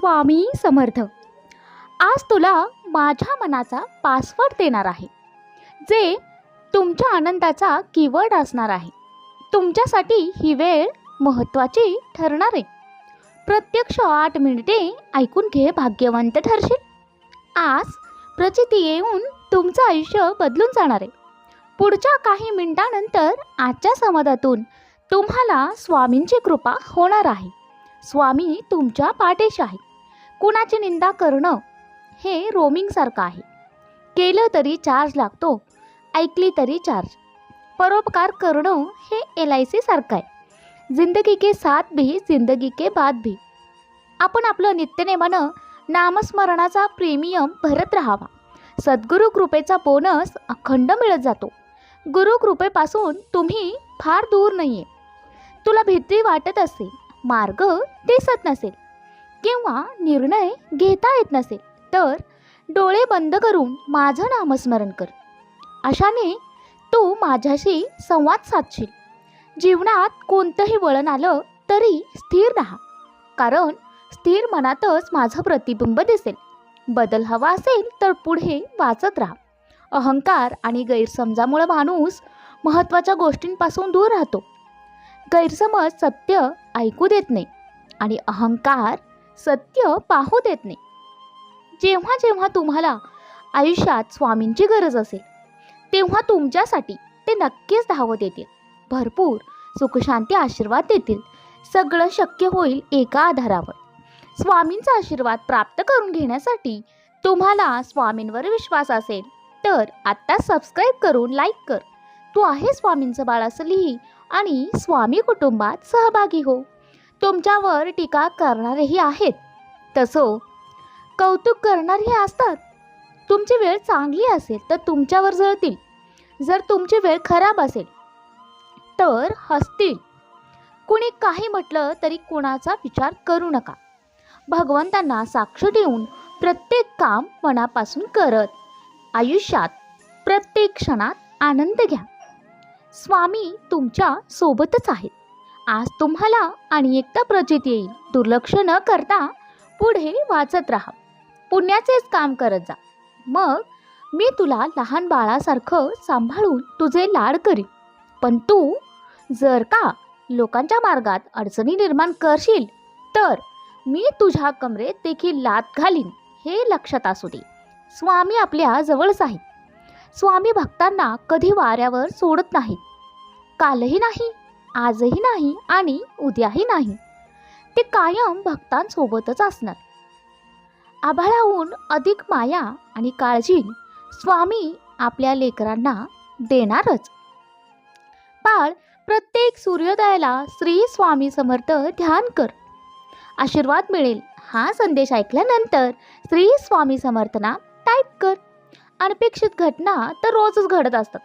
स्वामी समर्थ. आज तुला माझ्या मनाचा पासवर्ड देणार आहे. जे तुमच्या आनंदाचा कीवर्ड असणार आहे. तुमच्यासाठी ही वेळ महत्त्वाची ठरणार आहे. प्रत्यक्ष आठ मिनिटे ऐकून घे भाग्यवंत ठरशील. आज प्रचिती येऊन तुमचं आयुष्य बदलून जाणार आहे. पुढच्या काही मिनिटानंतर आजच्या संवादातून तुम्हाला स्वामींची कृपा होणार आहे. स्वामी तुमच्या पाठीशी आहे. कुणाची निंदा करणं हे रोमिंगसारखं आहे. केलं तरी चार्ज लागतो ऐकली तरी चार्ज परोपकार करणं हे एल आय सीसारखं आहे. जिंदगी के साथ भी जिंदगी के बाद भी. आपण आपलं नित्यनेमानं नामस्मरणाचा प्रीमियम भरत राहावा. सद्गुरू कृपेचा बोनस अखंड मिळत जातो. गुरु कृपेपासून तुम्ही फार दूर नाही आहे तुला भीती वाटत असेल मार्ग दिसत नसेल. किंवा निर्णय घेता येत नसेल तर डोळे बंद करून माझं नामस्मरण कर. अशाने तू माझ्याशी संवाद साधशील. जीवनात कोणतंही वळण आलं तरी स्थिर राहा. कारण स्थिर मनातच माझं प्रतिबिंब दिसेल. बदल हवा असेल तर पुढे वाचत राहा. अहंकार आणि गैरसमजामुळे माणूस महत्त्वाच्या गोष्टींपासून दूर राहतो. गैरसमज सत्य ऐकू देत नाही आणि अहंकार सत्य पाहू देत नाही. जेव्हा जेव्हा तुम्हाला आयुष्यात स्वामींची गरज असेल तेव्हा तुमच्यासाठी ते नक्कीच धावत येतील. भरपूर सुखशांती आशीर्वाद देतील. सगळं शक्य होईल एका आधारावर. स्वामींचा आशीर्वाद प्राप्त करून घेण्यासाठी तुम्हाला स्वामींवर विश्वास असेल तर आत्ता सबस्क्राईब करून लाईक कर. तू आहे स्वामींचं बाळ असं लिही आणि स्वामी कुटुंबात सहभागी हो. तुमच्यावर टीका करणारेही आहेत. तसं कौतुक करणारेही असतात. तुमची वेळ चांगली असेल तर तुमच्यावर जळतील. जर तुमची वेळ खराब असेल तर हसतील. कुणी काही म्हटलं तरी कुणाचा विचार करू नका. भगवंतांना साक्ष देऊन प्रत्येक काम मनापासून करत आयुष्यात प्रत्येक क्षणात आनंद घ्या. स्वामी तुमच्या सोबतच आहेत. आज तुम्हाला आणि एकदा प्रचित येईल. दुर्लक्ष न करता पुढे वाचत राहा. पुण्याचेच काम करत जा. मग मी तुला लहान बाळासारखं सांभाळून तुझे लाड करीन. पण तू जर का लोकांच्या मार्गात अडचणी निर्माण करशील तर मी तुझ्या कमरेत देखील लात घालीन हे लक्षात असू दे. स्वामी आपल्या जवळच आहेत. स्वामी भक्तांना कधी वाऱ्यावर सोडत नाहीत. कालही नाही आजही नाही आणि उद्याही नाही. ते कायम भक्तांसोबतच असणार. आभाळाहून अधिक माया आणि काळजी स्वामी आपल्या लेकरांना देणारच. बाळ प्रत्येक सूर्योदयाला श्री स्वामी समर्थ ध्यान कर. आशीर्वाद मिळेल हा संदेश ऐकल्यानंतर श्री स्वामी समर्थना टाईप कर. अनपेक्षित घटना तर रोजच घडत असतात.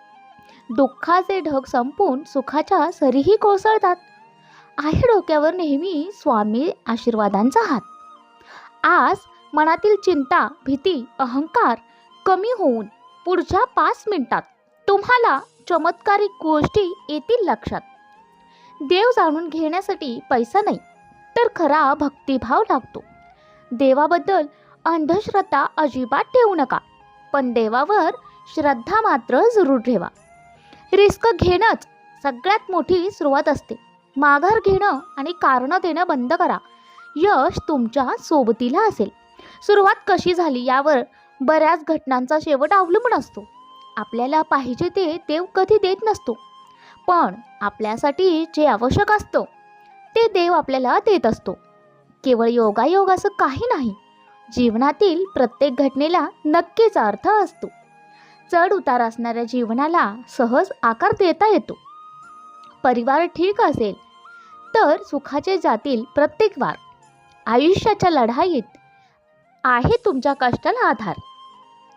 दुःखाचे ढग संपून सुखाच्या सरीही कोसळतात. आहे डोक्यावर नेहमी स्वामी आशीर्वादांचा हात. आज मनातील चिंता भीती अहंकार कमी होऊन पुढच्या पाच मिनिटात तुम्हाला चमत्कारिक गोष्टी येतील लक्षात. देव जाणून घेण्यासाठी पैसा नाही तर खरा भक्तिभाव लागतो. देवाबद्दल अंधश्रद्धा अजिबात ठेवू नका पण देवावर श्रद्धा मात्र जरूर ठेवा. रिस्क घेणंच सगळ्यात मोठी सुरुवात असते. माघार घेणं आणि कारणं देणं बंद करा. यश तुमच्या सोबतीला असेल. सुरुवात कशी झाली यावर बऱ्याच घटनांचा शेवट अवलंबून असतो. आपल्याला पाहिजे ते देव कधी देत नसतो. पण आपल्यासाठी जे आवश्यक असतं ते देव आपल्याला देत असतो. केवळ योगायोग असं काही नाही. जीवनातील प्रत्येक घटनेला नक्कीच अर्थ असतो. चढ उतार असणाऱ्या जीवनाला सहज आकार देता येतो. परिवार ठीक असेल तर सुखाचे जातील प्रत्येक वार. आयुष्याच्या लढाईत आहे तुमच्या कष्टाला आधार.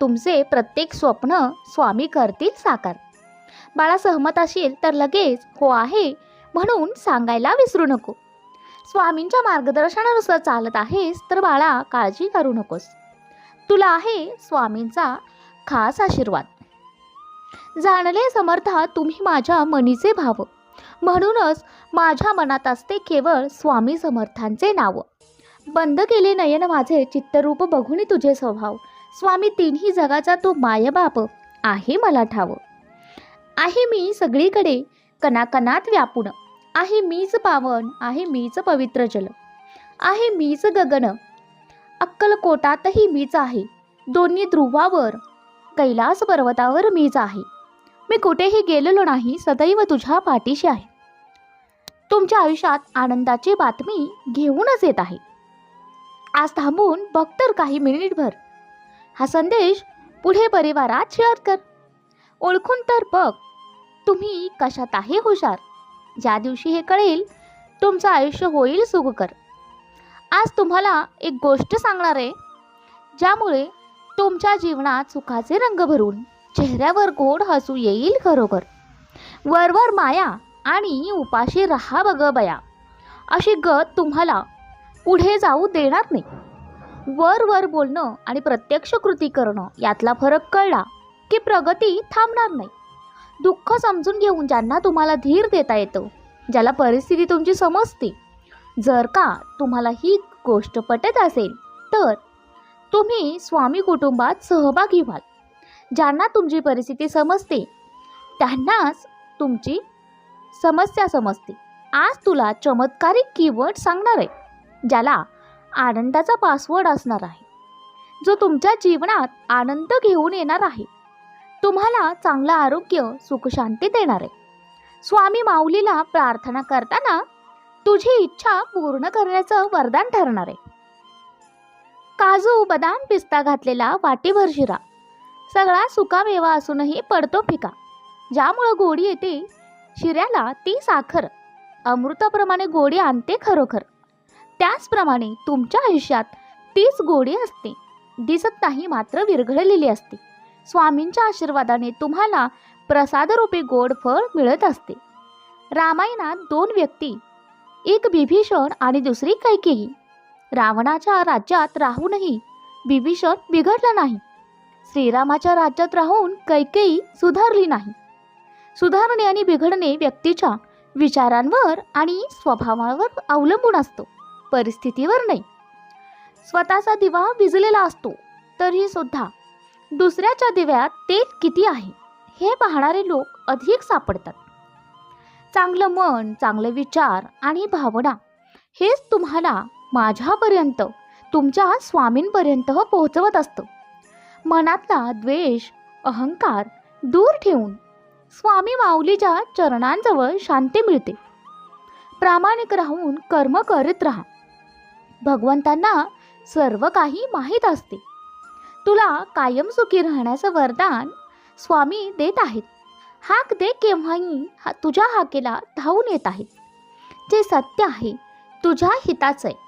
तुमचे प्रत्येक स्वप्न स्वामी करतील साकार. बाळा सहमत असेल तर लगेच हो आहे म्हणून सांगायला विसरू नको. स्वामींच्या मार्गदर्शनानुसार चालत आहेस तर बाळा काळजी करू नकोस. तुला आहे स्वामींचा खास आशीर्वाद. जाणले समर्था तुम्ही माझ्या मनीचे भाव. म्हणूनच माझ्या मनात असते केवळ स्वामी समर्थांचे नाव. बंद केले नयन माझे चित्तरूप बघून तुझे स्वभाव. स्वामी तिन्ही जगाचा तो मायबाप आहे मला ठाव. आहे मी सगळीकडे कणाकणात व्यापून. आहे मीच पावन आहे मीच पवित्र जल. आहे मीच गगन. अक्कलकोटातही मीच आहे. दोन्ही ध्रुवावर कैलास पर्वतावर मीच आहे मी कुठेही गेलेलो नाही सदैव तुझ्या पाठीशी आहे. तुमच्या आयुष्यात आनंदाची बातमी घेऊनच येत आहे. आज थांबून बघ तर काही मिनिटभर. हा संदेश पुढे परिवारात शेअर कर. ओळखून तर बघ तुम्ही कशात आहे हुशार? ज्या दिवशी हे कळेल तुमचं आयुष्य होईल सुखकर. आज तुम्हाला एक गोष्ट सांगणार आहे ज्यामुळे तुमच्या जीवनात सुखाचे रंग भरून चेहऱ्यावर गोड हसू येईल खरोखर. वरवर माया आणि उपाशी रहा बग बया. अशी गत तुम्हाला पुढे जाऊ देणार नाही. वर वर बोलणं आणि प्रत्यक्ष कृती करणं यातला फरक कळला की प्रगती थांबणार नाही. दुःख समजून घेऊन ज्यांना तुम्हाला धीर देता येतं ज्याला परिस्थिती तुमची समजते. जर का तुम्हाला ही गोष्ट पटत असेल तर तुम्ही स्वामी कुटुंबात सहभागी व्हाल. ज्यांना तुमची परिस्थिती समजते त्यांनाच तुमची समस्या समजते. आज तुला चमत्कारिक कीवर्ड सांगणार आहे ज्याला आनंदाचा पासवर्ड असणार आहे. जो तुमच्या जीवनात आनंद घेऊन येणार आहे. तुम्हाला चांगलं आरोग्य सुखशांती देणार आहे. स्वामी माऊलीला प्रार्थना करताना तुझी इच्छा पूर्ण करण्याचं वरदान ठरणार आहे. काजू बदाम पिस्ता घातलेला वाटीभर शिरा. सगळा सुकामेवा असूनही पडतो फिका. ज्यामुळं गोडी येते शिऱ्याला ती साखर. अमृताप्रमाणे गोडी आणते खरोखर. त्याचप्रमाणे तुमच्या आयुष्यात तीच गोडी असते. दिसत नाही मात्र विरघळलेली असते. स्वामींच्या आशीर्वादाने तुम्हाला प्रसादरूपी गोड फळ मिळत असते. रामायणात दोन व्यक्ती एक बिभीषण आणि दुसरी कैकेयी. रावणाच्या राज्यात राहूनही बिभीषण बिघडला नाही. श्रीरामाच्या राज्यात राहून कैकेयी सुधारली नाही. सुधारणे आणि बिघडणे व्यक्तीच्या विचारांवर आणि स्वभावावर अवलंबून असतो. परिस्थितीवर नाही. स्वतःचा दिवा विजलेला असतो. तरी सुद्धा दुसऱ्याच्या दिव्यात तेल किती आहे हे पाहणारे लोक अधिक सापडतात. चांगलं मन चांगले विचार आणि भावना हेच तुम्हाला माझ्यापर्यंत तुमच्या स्वामींपर्यंत पोहोचवत असतं. मनातला द्वेष अहंकार दूर ठेवून स्वामी माऊलीच्या चरणांजवळ शांती मिळते. प्रामाणिक राहून कर्म करत राहा. भगवंतांना सर्व काही माहीत असते. तुला कायम सुखी राहण्याचं वरदान स्वामी देत आहेत. हाक दे केव्हाही हा तुझ्या हाकेला धावून येत आहेत. जे सत्य आहे तुझ्या हिताचं आहे.